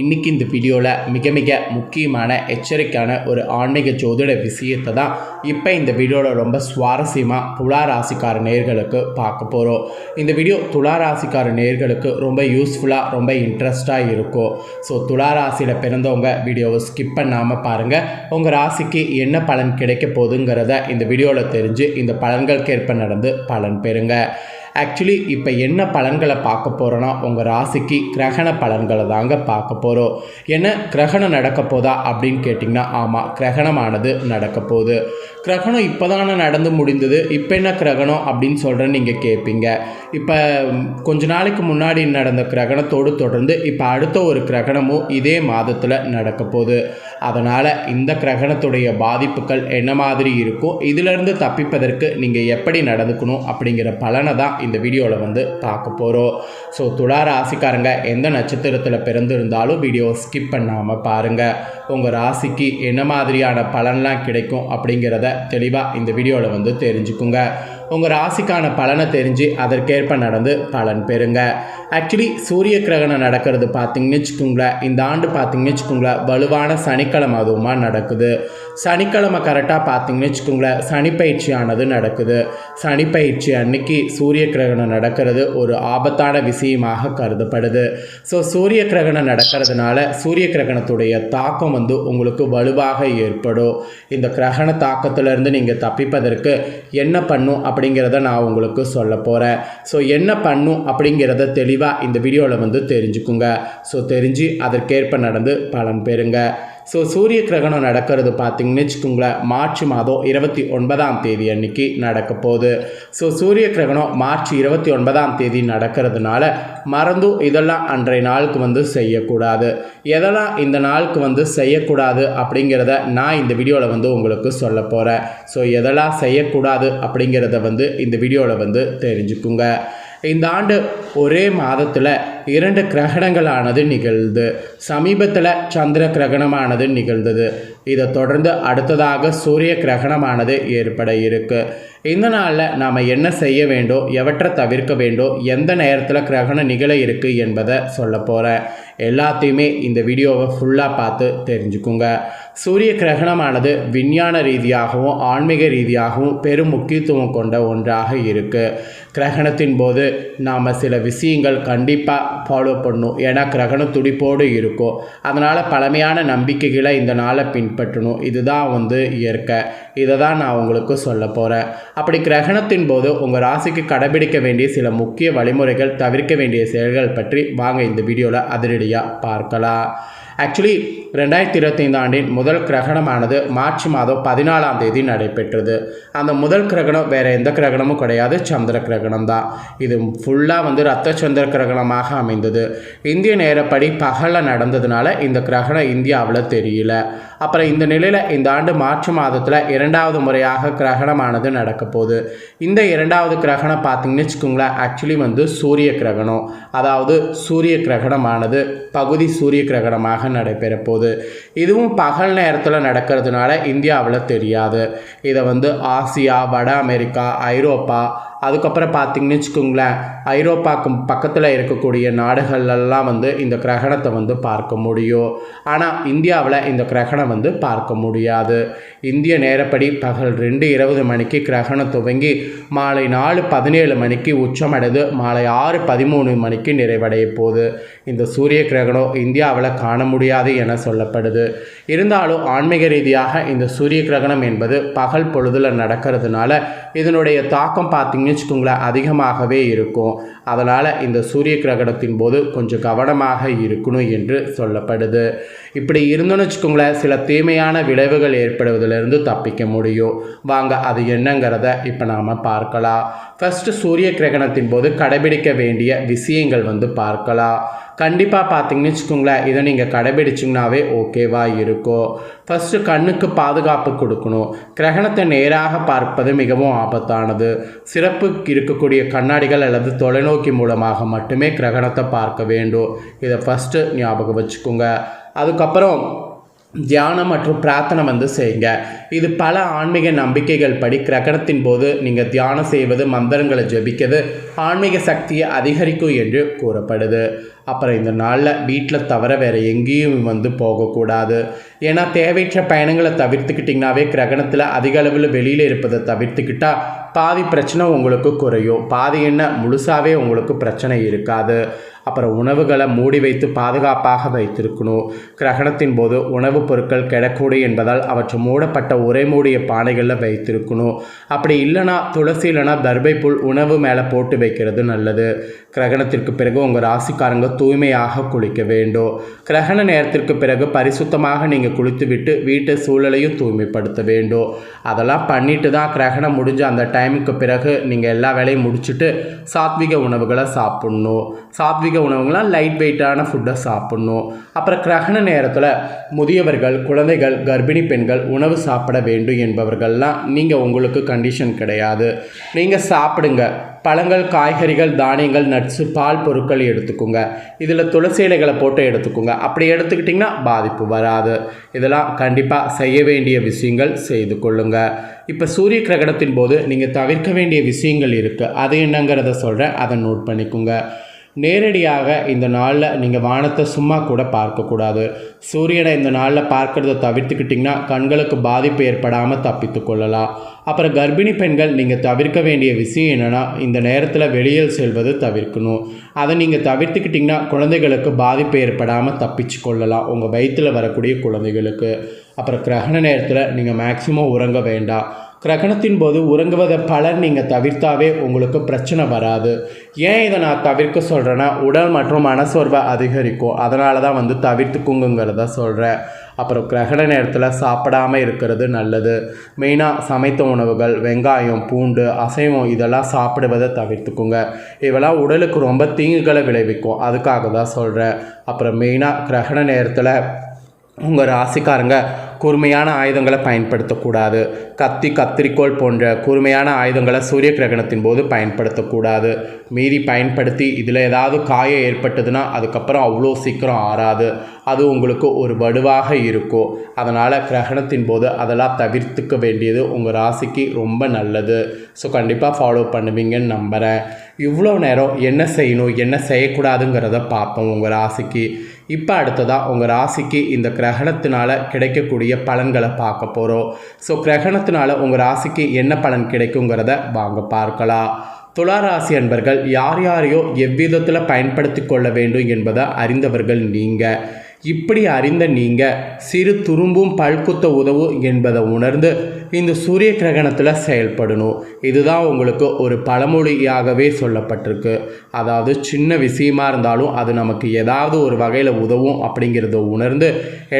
இன்றைக்கி இந்த வீடியோவில் மிக மிக முக்கியமான எச்சரிக்கையான ஒரு ஆன்மீக ஜோதிட விஷயத்தை தான் இப்போ இந்த வீடியோவில் ரொம்ப சுவாரஸ்யமாக துலா ராசிக்கார நேர்களுக்கு பார்க்க போகிறோம் இந்த வீடியோ துலா ராசிக்கார நேர்களுக்கு ரொம்ப யூஸ்ஃபுல்லாக ரொம்ப இன்ட்ரெஸ்டாக இருக்கும். ஸோ துலா ராசியில் பிறந்தவங்க வீடியோவை ஸ்கிப் பண்ணாமல் பாருங்கள் உங்கள் ராசிக்கு என்ன பலன் கிடைக்க போகுதுங்கிறத இந்த வீடியோவில் தெரிஞ்சு இந்த பலன்களுக்கேற்ப நடந்து பலன் பெறுங்க. ஆக்சுவலி இப்போ என்ன பலன்களை பார்க்க போகிறோன்னா உங்கள் ராசிக்கு கிரகண பலன்களை தாங்க பார்க்க போகிறோம் என்ன கிரகணம் நடக்க போதா அப்படின்னு கேட்டிங்கன்னா ஆமாம் கிரகணமானது நடக்க போகுது. கிரகணம் இப்போ தானே நடந்து முடிந்தது. இப்போ என்ன கிரகணம் அப்படின்னு சொல்கிறேன்னு நீங்கள் கேட்பீங்க இப்போ கொஞ்ச நாளைக்கு முன்னாடி நடந்த கிரகணத்தோடு தொடர்ந்து இப்போ அடுத்த ஒரு கிரகணமும் இதே மாதத்தில் நடக்க போகுது. அதனால் இந்த கிரகணத்துடைய பாதிப்புகள் என்ன மாதிரி இருக்கும் இதிலிருந்து தப்பிப்பதற்கு நீங்கள் எப்படி நடந்துக்கணும் அப்படிங்கிற பலனை தான் இந்த வீடியோவில் வந்து பார்க்க போகிறோம் ஸோ துளா ராசிக்காரங்க எந்த நட்சத்திரத்தில் பிறந்திருந்தாலும் வீடியோ ஸ்கிப் பண்ணாமல் பாருங்கள் உங்கள் ராசிக்கு என்ன மாதிரியான பலன்லாம் கிடைக்கும் அப்படிங்கிறத தெளிவாக இந்த வீடியோவில் வந்து தெரிஞ்சுக்குங்க. உங்கள் ராசிக்கான பலனை தெரிஞ்சு அதற்கேற்ப நடந்து பலன் பெறுங்க. ஆக்சுவலி சூரிய கிரகணம் நடக்கிறது பார்த்தீங்கன்னு வச்சுக்கோங்களேன். இந்த ஆண்டு பார்த்தீங்கன்னு வச்சுக்கோங்களேன் வலுவான சனிக்கிழமை அதுவுமா நடக்குது. சனிக்கிழமை கரெக்டாக பார்த்தீங்கன்னு வச்சுக்கோங்களேன் சனிப்பயிற்சியானது நடக்குது. சனிப்பயிற்சி அன்னைக்கு சூரிய கிரகணம் நடக்கிறது ஒரு ஆபத்தான விஷயமாக கருதப்படுது. ஸோ சூரிய கிரகணம் நடக்கிறதுனால சூரிய கிரகணத்துடைய தாக்கம் வந்து உங்களுக்கு வலுவாக ஏற்படும். இந்த கிரகண தாக்கத்திலிருந்து நீங்கள் தப்பிப்பதற்கு என்ன பண்ணும் அப்படி அப்படிங்கிறத நான் உங்களுக்கு சொல்ல போகிறேன் ஸோ என்ன பண்ணும் அப்படிங்கிறத தெளிவாக இந்த வீடியோவில் வந்து தெரிஞ்சுக்குங்க. ஸோ தெரிஞ்சு அதற்கேற்ப நடந்து பலன் பெறுங்க. ஸோ சூரிய கிரகணம் நடக்கிறது பார்த்தீங்கன்னு வச்சுக்கோங்களேன் மார்ச் மாதம் இருபத்தி ஒன்பதாம் தேதி அன்னைக்கு நடக்க போகுது. ஸோ சூரிய கிரகணம் மார்ச் இருபத்தி ஒன்பதாம் தேதி நடக்கிறதுனால மறந்தும் இதெல்லாம் அன்றைய நாளுக்கு வந்து செய்யக்கூடாது. எதெல்லாம் இந்த நாளுக்கு வந்து செய்யக்கூடாது அப்படிங்கிறத நான் இந்த வீடியோவில் வந்து உங்களுக்கு சொல்ல போகிறேன் ஸோ எதெல்லாம் செய்யக்கூடாது அப்படிங்கிறத வந்து இந்த வீடியோவில் வந்து தெரிஞ்சுக்குங்க. இந்த ஆண்டு ஒரே மாதத்தில் இரண்டு கிரகணங்களானது நிகழ்ந்து சமீபத்தில் சந்திர கிரகணமானது நிகழ்ந்தது. இதை தொடர்ந்து அடுத்ததாக சூரிய கிரகணமானது ஏற்பட இருக்கு. இந்த நாளில் நாம் என்ன செய்ய வேண்டும் எவற்றை தவிர்க்க வேண்டும் எந்த நேரத்தில் கிரகணம் நிகழ இருக்கு என்பதை சொல்ல போகிறேன் எல்லாத்தையுமே இந்த வீடியோவை ஃபுல்லாக பார்த்து தெரிஞ்சுக்குங்க. சூரிய கிரகணமானது விஞ்ஞான ரீதியாகவும் ஆன்மீக ரீதியாகவும் பெரும் முக்கியத்துவம் கொண்ட ஒன்றாக இருக்குது கிரகணத்தின் போது நாம் சில விஷயங்கள் கண்டிப்பாக ஃபாலோ பண்ணணும். ஏன்னா கிரகணம் துடிப்போடு இருக்கும். அதனால் பழமையான நம்பிக்கைகளை இந்த நாளை பின்பற்றணும். இதுதான் வந்து இயற்கை. இதை தான் நான் உங்களுக்கு சொல்ல போகிறேன் அப்படி கிரகணத்தின் போது உங்கள் ராசிக்கு கடைபிடிக்க வேண்டிய சில முக்கிய வழிமுறைகள் தவிர்க்க வேண்டிய செயல்கள் பற்றி வாங்க இந்த வீடியோவில் அதிரடியாக பார்க்கலாம். ஆக்சுவலி ரெண்டாயிரத்தி இருபத்தைந்து ஆண்டின் முதல் கிரகணமானது மார்ச் மாதம் பதினாலாம் தேதி நடைபெற்றது. அந்த முதல் கிரகணம் வேறு எந்த கிரகணமும் கிடையாது சந்திர கிரகணம் தான் இது ஃபுல்லாக வந்து ரத்த சந்திர கிரகணமாக அமைந்தது. இந்திய நேரப்படி பகலில் நடந்ததுனால இந்த கிரகணம் இந்தியாவில் தெரியல. அப்புறம் இந்த நிலையில் இந்த ஆண்டு மார்ச் மாதத்தில் இரண்டாவது முறையாக கிரகணமானது நடக்க போகுது. இந்த இரண்டாவது கிரகணம் பார்த்திங்கன்னு வச்சுக்கோங்களேன் ஆக்சுவலி வந்து சூரிய கிரகணம். அதாவது சூரிய கிரகணமானது பகுதி சூரிய கிரகணமாக நடைபெற நடைபெறப்போகுது. இதுவும் பகல் நேரத்தில் நடக்கிறதுனால இந்தியாவில் தெரியாது. இதை வந்து ஆசியா வட அமெரிக்கா ஐரோப்பா அதுக்கப்புறம் பார்த்தீங்கன்னு வச்சுக்கோங்களேன் ஐரோப்பாக்கு பக்கத்தில் இருக்கக்கூடிய நாடுகள்லாம் வந்து இந்த கிரகணத்தை வந்து பார்க்க முடியும். ஆனால் இந்தியாவில் இந்த கிரகணம் வந்து பார்க்க முடியாது. இந்திய நேரப்படி பகல் ரெண்டு இருபது மணிக்கு கிரகணம் துவங்கி மாலை நாலு பதினேழு மணிக்கு உச்சமடைந்து மாலை ஆறு பதிமூணு மணிக்கு நிறைவடைய போகுது. இந்த சூரிய கிரகணம் இந்தியாவில் காண முடியாது என சொல்லப்படுது. இருந்தாலும் ஆன்மீக ரீதியாக இந்த சூரிய கிரகணம் என்பது பகல் பொழுதில் நடக்கிறதுனால இதனுடைய தாக்கம் பார்த்திங்கன்னா அப்படின்னு வச்சுக்கோங்களேன் அதிகமாகவே இருக்கும். அதனால் இந்த சூரிய கிரகணத்தின் போது கொஞ்சம் கவனமாக இருக்கணும் என்று சொல்லப்படுது. இப்படி இருந்தோன்னு வச்சுக்கோங்களேன் சில தீமையான விளைவுகள் ஏற்படுவதிலிருந்து தப்பிக்க முடியும். வாங்க அது என்னங்கிறத இப்போ நாம் பார்க்கலாம். ஃபஸ்ட்டு சூரிய கிரகணத்தின் போது கடைபிடிக்க வேண்டிய விஷயங்கள் வந்து பார்க்கலாம். கண்டிப்பாக பார்த்தீங்கன்னு வச்சுக்கோங்களேன் இதை நீங்கள் கடைபிடிச்சிங்கனாவே ஓகேவாக இருக்கும். ஃபஸ்ட்டு கண்ணுக்கு பாதுகாப்பு கொடுக்கணும். கிரகணத்தை நேராக பார்ப்பது மிகவும் ஆபத்தானது. சிறப்பு இருக்கக்கூடிய கண்ணாடிகள் அல்லது தொலைநோக்கு மூலமாக மட்டுமே கிரகணத்தை பார்க்க வேண்டும். இதை ஃபஸ்ட்டு ஞாபகம் வச்சுக்கோங்க. அதுக்கப்புறம் தியானம் மற்றும் பிரார்த்தனை வந்து செய்யுங்க. இது பல ஆன்மீக நம்பிக்கைகள் படி கிரகணத்தின் போது நீங்கள் தியானம் செய்வது மந்திரங்களை ஜெபிக்கிறது ஆன்மீக சக்தியை அதிகரிக்கும் என்று கூறப்படுது. அப்புறம் இந்த நாளில் வீட்டில் தவிர வேறு எங்கேயும் வந்து போகக்கூடாது. ஏன்னா தேவையற்ற பயணங்களை தவிர்த்துக்கிட்டிங்கனாவே கிரகணத்தில் அதிக அளவில் வெளியில் இருப்பதை தவிர்த்துக்கிட்டால் பாதி பிரச்சனை உங்களுக்கு குறையும். பாதி என்ன முழுசாகவே உங்களுக்கு பிரச்சனை இருக்காது. அப்புறம் உணவுகளை மூடி வைத்து பாதுகாப்பாக வைத்திருக்கணும். கிரகணத்தின் போது உணவுப் பொருட்கள் கிடக்கூடும் என்பதால் அவற்றை மூடப்பட்ட உரை மூடிய பானைகளில் வைத்திருக்கணும். அப்படி இல்லைனா துளசி இல்லைனா தர்பை புல் உணவு மேலே போட்டு வைக்கிறது நல்லது. கிரகணத்திற்கு பிறகு உங்கள் ராசிக்காரங்க தூய்மையாக குளிக்க வேண்டும். கிரகண நேரத்திற்கு பிறகு பரிசுத்தமாக நீங்கள் குளித்துவிட்டு வீட்டு சூழலையும் தூய்மைப்படுத்த வேண்டும். அதெல்லாம் பண்ணிட்டு தான் கிரகணம் முடிஞ்ச அந்த டைமுக்கு பிறகு நீங்கள் எல்லா வேலையும் முடிச்சுட்டு சாத்விக உணவுகளை சாப்பிட்ணும். சாத்விக உணவுகள்லாம் லைட் வெயிட்டான ஃபுட்டை சாப்பிட்ணும். அப்புறம் கிரகண நேரத்தில் முதியவர்கள் குழந்தைகள் கர்ப்பிணி பெண்கள் உணவு சாப்பிட வேண்டும் என்பவர்கள்லாம் நீங்கள் உங்களுக்கு கண்டிஷன் கிடையாது. நீங்கள் சாப்பிடுங்க. பழங்கள் காய்கறிகள் தானியங்கள் நட்ஸு பால் பொருட்கள் எடுத்துக்கோங்க. இதில் துளசி இலைகளை போட்டு எடுத்துக்கோங்க. அப்படி எடுத்துக்கிட்டிங்கன்னா பாதிப்பு வராது. இதெல்லாம் கண்டிப்பாக செய்ய வேண்டிய விஷயங்கள் செய்து கொள்ளுங்க. இப்போ சூரிய கிரகணத்தின் போது நீங்கள் தவிர்க்க வேண்டிய விஷயங்கள் இருக்குது அது என்னங்கிறத சொல்கிறேன் அதை நோட் பண்ணிக்கோங்க. நேரடியாக இந்த நாளில் நீங்கள் வானத்தை சும்மா கூட பார்க்கக்கூடாது சூரியனை இந்த நாளில் பார்க்குறத தவிர்த்துக்கிட்டிங்கன்னா கண்களுக்கு பாதிப்பு ஏற்படாமல் தப்பித்து கொள்ளலாம். அப்புறம் கர்ப்பிணி பெண்கள் நீங்கள் தவிர்க்க வேண்டிய விஷயம் என்னென்னா இந்த நேரத்தில் வெளியில் செல்வது தவிர்க்கணும். அதை நீங்கள் தவிர்த்துக்கிட்டிங்கன்னா குழந்தைகளுக்கு பாதிப்பு ஏற்படாமல் தப்பிச்சு கொள்ளலாம். உங்கள் வயிற்றில் வரக்கூடிய குழந்தைகளுக்கு. அப்புறம் கிரகண நேரத்தில் நீங்கள் மேக்சிமம் உறங்க வேண்டாம். கிரகணத்தின் போது உறங்குவதை பலர் நீங்கள் தவிர்த்தாவே உங்களுக்கு பிரச்சனை வராது. ஏன் இதை நான் தவிர்க்க சொல்கிறேன்னா உடல் மற்றும் மனசோர்வை அதிகரிக்கும். அதனால தான் வந்து தவிர்த்துக்குங்கிறத சொல்கிறேன் அப்புறம் கிரகண நேரத்தில் சாப்பிடாமல் இருக்கிறது நல்லது. மெயினாக சமைத்த உணவுகள் வெங்காயம் பூண்டு அசைவம் இதெல்லாம் சாப்பிடுவதை தவிர்த்துக்குங்க. இதெல்லாம் உடலுக்கு ரொம்ப தீங்குகளை விளைவிக்கும். அதுக்காக தான் சொல்கிறேன் அப்புறம் மெயினாக கிரகண நேரத்தில் உங்கள் ராசிக்காரங்க கூர்மையான ஆயுதங்களை பயன்படுத்தக்கூடாது. கத்தி கத்திரிக்கோள் போன்ற கூர்மையான ஆயுதங்களை சூரிய கிரகணத்தின் போது பயன்படுத்தக்கூடாது. மீறி பயன்படுத்தி இதில் ஏதாவது காயம் ஏற்பட்டதுன்னா அதுக்கப்புறம் அவ்வளோ சீக்கிரம் ஆறாது. அது உங்களுக்கு ஒரு வடுவாக இருக்கும். அதனால் கிரகணத்தின் போது அதெல்லாம் தவிர்த்துக்க வேண்டியது உங்கள் ராசிக்கு ரொம்ப நல்லது. ஸோ கண்டிப்பாக ஃபாலோ பண்ணுவீங்கன்னு நம்புகிறேன் இவ்வளோ நேரம் என்ன செய்யணும் என்ன செய்யக்கூடாதுங்கிறத பார்ப்போம் உங்கள் ராசிக்கு. இப்போ அடுத்ததாக உங்கள் ராசிக்கு இந்த கிரகணத்தினால் கிடைக்கக்கூடிய பலன்களை பார்க்க போகிறோம் ஸோ கிரகணத்தினால் உங்கள் ராசிக்கு என்ன பலன் கிடைக்குங்கிறத வாங்க பார்க்கலாம். துலா ராசி அன்பர்கள் யார் யாரையோ எவ்விதத்தில் பயன்படுத்தி கொள்ள வேண்டும் என்பதை அறிந்தவர்கள் நீங்கள் இப்படி அறிந்த நீங்கள் சிறு துரும்பும் பல்குத்த உதவும் என்பதை உணர்ந்து இந்த சூரிய கிரகணத்தில் செயல்படணும். இதுதான் உங்களுக்கு ஒரு பழமொழியாகவே சொல்லப்பட்டிருக்கு. அதாவது சின்ன விஷயமா இருந்தாலும் அது நமக்கு ஏதாவது ஒரு வகையில் உதவும் அப்படிங்கிறத உணர்ந்து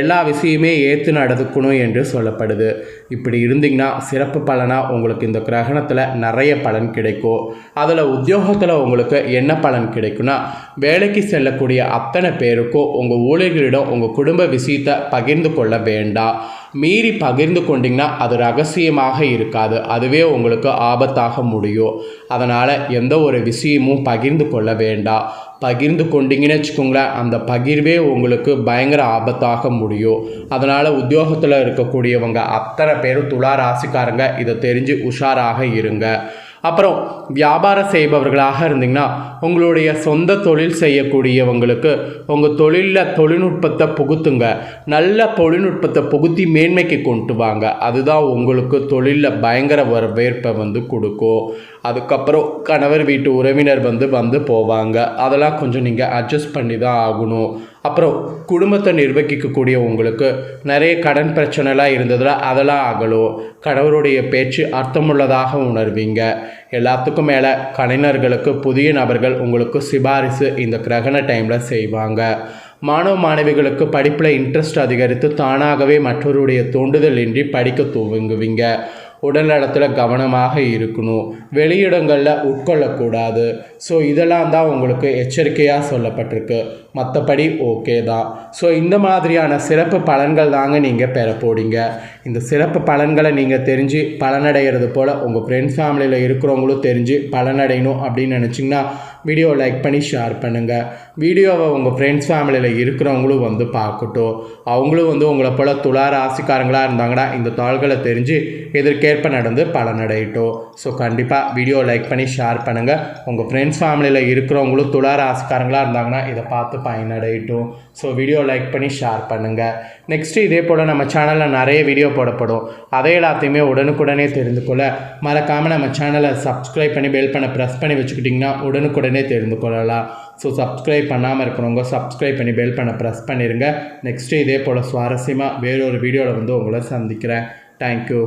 எல்லா விஷயமே ஏற்று நடந்துக்கணும் என்று சொல்லப்படுது. இப்படி இருந்தீங்கன்னா சிறப்பு பலனாக உங்களுக்கு இந்த கிரகணத்தில் நிறைய பலன் கிடைக்கும். அதில் உத்தியோகத்தில் உங்களுக்கு என்ன பலன் கிடைக்கும்னா வேலைக்கு செல்லக்கூடிய அத்தனை பேருக்கும் உங்கள் ஊழியர்களிடம் உங்கள் குடும்ப விஷயத்தை பகிர்ந்து கொள்ள வேண்டாம். மீறி பகிர்ந்து கொண்டீங்கன்னா அது ரகசியமாக இருக்காது. அதுவே உங்களுக்கு ஆபத்தாக முடியும். அதனால் எந்த ஒரு விஷயமும் பகிர்ந்து கொள்ள வேண்டாம். பகிர்ந்து கொண்டீங்கன்னு வச்சுக்கோங்களேன் அந்த பகிர்வே உங்களுக்கு பயங்கர ஆபத்தாக முடியும். அதனால் உத்தியோகத்தில் இருக்கக்கூடியவங்க அத்தனை பேரும் துளா ராசிக்காரங்க. இதை தெரிஞ்சு உஷாராக இருங்க. அப்புறம் வியாபாரம் செய்பவர்களாக இருந்தீங்கன்னா உங்களுடைய சொந்த தொழில் செய்யக்கூடியவங்களுக்கு உங்கள் தொழிலில் தொழில்நுட்பத்தை புகுத்துங்க. நல்ல தொழில்நுட்பத்தை புகுத்தி மேன்மைக்கு கொண்டு வாங்க. அதுதான் உங்களுக்கு தொழிலில் பயங்கர வரவேற்பை வந்து கொடுக்கும். அதுக்கப்புறம் கணவர் வீட்டு உறவினர் வந்து வந்து போவாங்க. அதெல்லாம் கொஞ்சம் நீங்கள் அட்ஜஸ்ட் பண்ணி தான் ஆகணும். அப்புறம் குடும்பத்தை நிர்வகிக்கக்கூடிய உங்களுக்கு நிறைய கடன் பிரச்சனைலாம் இருந்ததில் அதெல்லாம் அகலும் கணவருடைய பேச்சு அர்த்தமுள்ளதாக உணர்வீங்க. எல்லாத்துக்கும் மேலே கலைஞர்களுக்கு புதிய நபர்கள் உங்களுக்கு சிபாரிசு இந்த கிரகண டைமில் செய்வாங்க. மாணவ மாணவிகளுக்கு படிப்பில் இன்ட்ரெஸ்ட் அதிகரித்து தானாகவே மற்றவருடைய தூண்டுதலின்றி படிக்க துவங்குவீங்க. உடல்நலத்தில் கவனமாக இருக்கணும். வெளியிடங்களில் உட்கொள்ளக்கூடாது. ஸோ இதெல்லாம் தான் உங்களுக்கு எச்சரிக்கையாக சொல்லப்பட்டிருக்கு. மற்றபடி ஓகே தான். ஸோ இந்த மாதிரியான சிறப்பு பலன்கள் தாங்க நீங்கள் பெற போறீங்க. இந்த சிறப்பு பலன்களை நீங்கள் தெரிஞ்சு பலனடைகிறது போல் உங்கள் ஃப்ரெண்ட்ஸ் ஃபேமிலியில் இருக்கிறவங்களும் தெரிஞ்சு பலனடையணும் அப்படின்னு நினச்சிங்கன்னா வீடியோ லைக் பண்ணி ஷேர் பண்ணுங்கள் வீடியோவை உங்கள் ஃப்ரெண்ட்ஸ் ஃபேமிலியில் இருக்கிறவங்களும் வந்து பார்க்கட்டும். அவங்களும் வந்து உங்களை போல் துலா ராசிக்காரங்களாக இருந்தாங்கன்னா இந்த தாள்களை தெரிஞ்சு இதற்கே நடந்து பலனடையட்டும். ஸோ கண்டிப்பாக வீடியோ லைக் பண்ணி ஷேர் பண்ணுங்கள் உங்கள் ஃப்ரெண்ட்ஸ் ஃபேமிலியில் இருக்கிறவங்களும் துளா ராசிக்காரங்களாக இருந்தாங்கன்னா இதை பார்த்து பயனடையட்டும். ஸோ வீடியோ லைக் பண்ணி ஷேர் பண்ணுங்கள் நெக்ஸ்ட்டு இதே போல் நம்ம சேனலில் நிறைய வீடியோ போடப்படும். அதை எல்லாத்தையுமே உடனுக்குடனே தெரிந்து கொள்ள மறக்காமல் நம்ம சேனலை சப்ஸ்கிரைப் பண்ணி பெல் பண்ண ப்ரெஸ் பண்ணி வச்சுக்கிட்டிங்கன்னா உடனுக்குடனே தெரிந்து கொள்ளலாம். ஸோ சப்ஸ்கிரைப் பண்ணாமல் இருக்கிறவங்க சப்ஸ்கிரைப் பண்ணி பெல் பண்ண ப்ரெஸ் பண்ணிடுங்க நெக்ஸ்ட்டு இதே போல் சுவாரஸ்யமாக வேறொரு வீடியோவில் வந்து உங்களை சந்திக்கிறேன். தேங்க்யூ